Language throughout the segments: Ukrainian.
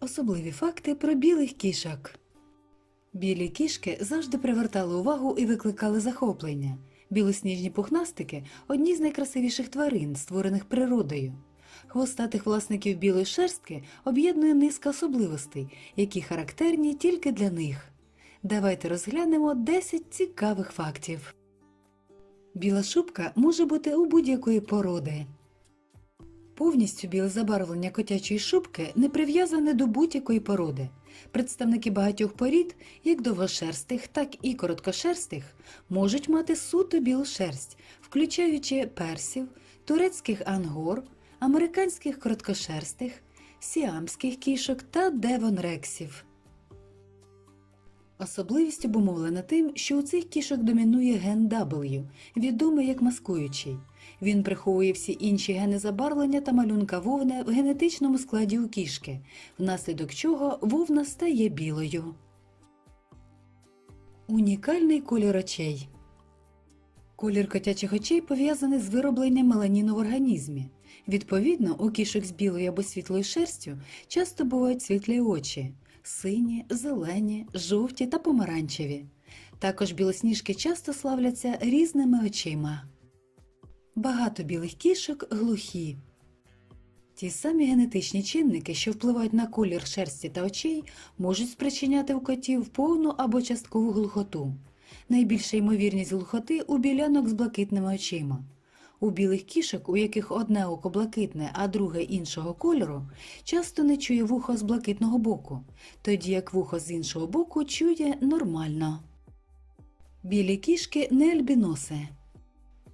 Особливі факти про білих кішок. Білі кішки завжди привертали увагу і викликали захоплення. Білосніжні пухнастики одні з найкрасивіших тварин, створених природою. Хвостатих власників білої шерстки об'єднує низка особливостей, які характерні тільки для них. Давайте розглянемо 10 цікавих фактів. Біла шубка може бути у будь-якої породи. Повністю біле забарвлення котячої шубки не прив'язане до будь-якої породи. Представники багатьох порід, як довгошерстих, так і короткошерстих, можуть мати суто білу шерсть, включаючи персів, турецьких ангор, американських короткошерстих, сіамських кішок та девонрексів. Особливість обумовлена тим, що у цих кішок домінує ген W, відомий як маскуючий. Він приховує всі інші гени забарвлення та малюнка вовни в генетичному складі у кішки, внаслідок чого вовна стає білою. Унікальний колір очей. Колір котячих очей пов'язаний з виробленням меланіну в організмі. Відповідно, у кішок з білою або світлою шерстю часто бувають світлі очі сині, зелені, жовті та помаранчеві. Також білосніжки часто славляться різними очима. Багато білих кішок глухі. Ті самі генетичні чинники, що впливають на колір шерсті та очей, можуть спричиняти у котів повну або часткову глухоту. Найбільша ймовірність глухоти у білянок з блакитними очима. У білих кішок, у яких одне око блакитне, а друге іншого кольору, часто не чує вухо з блакитного боку, тоді як вухо з іншого боку чує нормально. Білі кішки не альбіноси.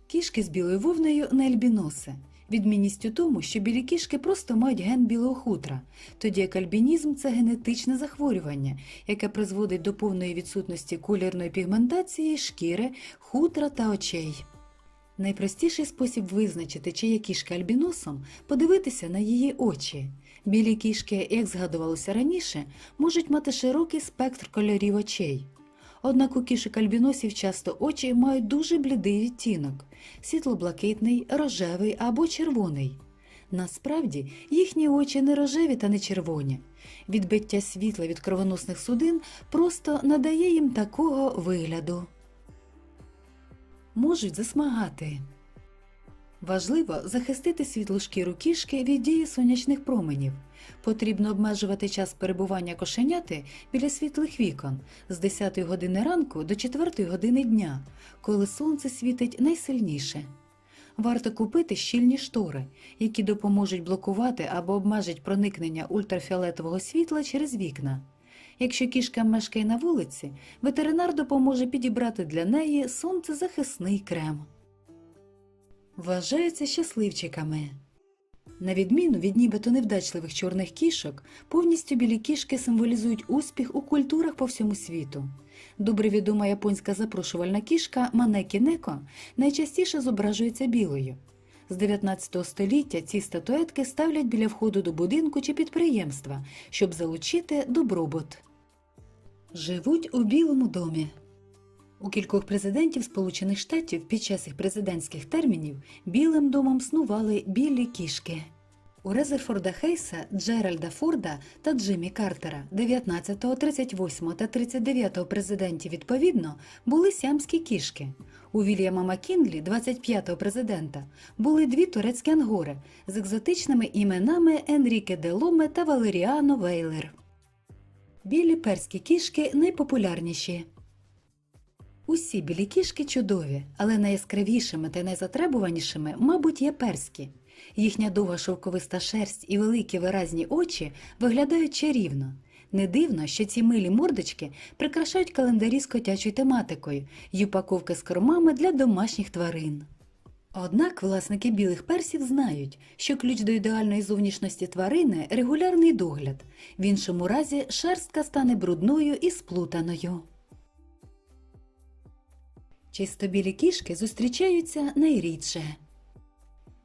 Кішки з білою вовною не альбіноси. Відмінність у тому, що білі кішки просто мають ген білого хутра, тоді як альбінізм це генетичне захворювання, яке призводить до повної відсутності колірної пігментації шкіри, хутра та очей. Найпростіший спосіб визначити, чи є кішка альбіносом, подивитися на її очі. Білі кішки, як згадувалося раніше, можуть мати широкий спектр кольорів очей. Однак у кішок альбіносів часто очі мають дуже блідий відтінок світлоблакитний, рожевий або червоний. Насправді їхні очі не рожеві та не червоні. Відбиття світла від кровоносних судин просто надає їм такого вигляду можуть засмагати. Важливо захистити світлу шкіру кішки від дії сонячних променів. Потрібно обмежувати час перебування кошеняти біля світлих вікон з 10 години ранку до 4 години дня, коли сонце світить найсильніше. Варто купити щільні штори, які допоможуть блокувати або обмежить проникнення ультрафіолетового світла через вікна. Якщо кішка мешкає на вулиці, ветеринар допоможе підібрати для неї сонцезахисний крем. Вважаються щасливчиками. На відміну від нібито невдачливих чорних кішок, повністю білі кішки символізують успіх у культурах по всьому світу. Добре відома японська запрошувальна кішка Манекі Неко найчастіше зображується білою. З 19 століття ці статуетки ставлять біля входу до будинку чи підприємства, щоб залучити добробут. Живуть у Білому домі. У кількох президентів Сполучених Штатів під час їх президентських термінів Білим домом снували білі кішки. У Резерфорда Хейса, Джеральда Форда та Джиммі Картера 19, 38 та 39 президентів відповідно були сямські кішки. У Вільяма Маккінлі, 25-го президента, були дві турецькі ангори з екзотичними іменами Енріке Деломе та Валеріано Вейлер. Білі перські кішки найпопулярніші. Усі білі кішки чудові, але найяскравішими та найзатребуванішими, мабуть, є перські. Їхня довга шовковиста шерсть і великі виразні очі виглядають чарівно. Не дивно, що ці милі мордочки прикрашають календарі з котячою тематикою й упаковки з кормами для домашніх тварин. Однак власники білих персів знають, що ключ до ідеальної зовнішності тварини регулярний догляд, в іншому разі шерстка стане брудною і сплутаною. Чистобілі кішки зустрічаються найрідше.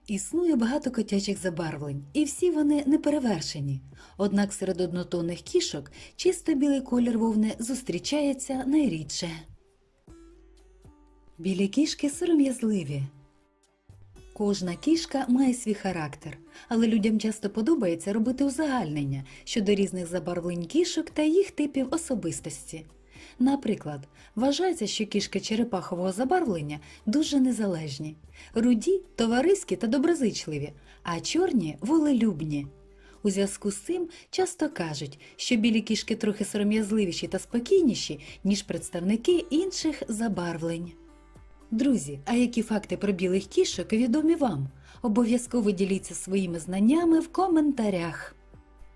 Існує багато котячих забарвлень, і всі вони неперевершені. Однак серед однотонних кішок чисто білий колір вовни зустрічається найрідше. Білі кішки сором'язливі. Кожна кішка має свій характер, але людям часто подобається робити узагальнення щодо різних забарвлень кішок та їх типів особистості. Наприклад, вважається, що кішки черепахового забарвлення дуже незалежні, руді товариські та доброзичливі, а чорні волелюбні. У зв'язку з цим часто кажуть, що білі кішки трохи сором'язливіші та спокійніші, ніж представники інших забарвлень. Друзі, а які факти про білих кішок відомі вам? Обов'язково діліться своїми знаннями в коментарях.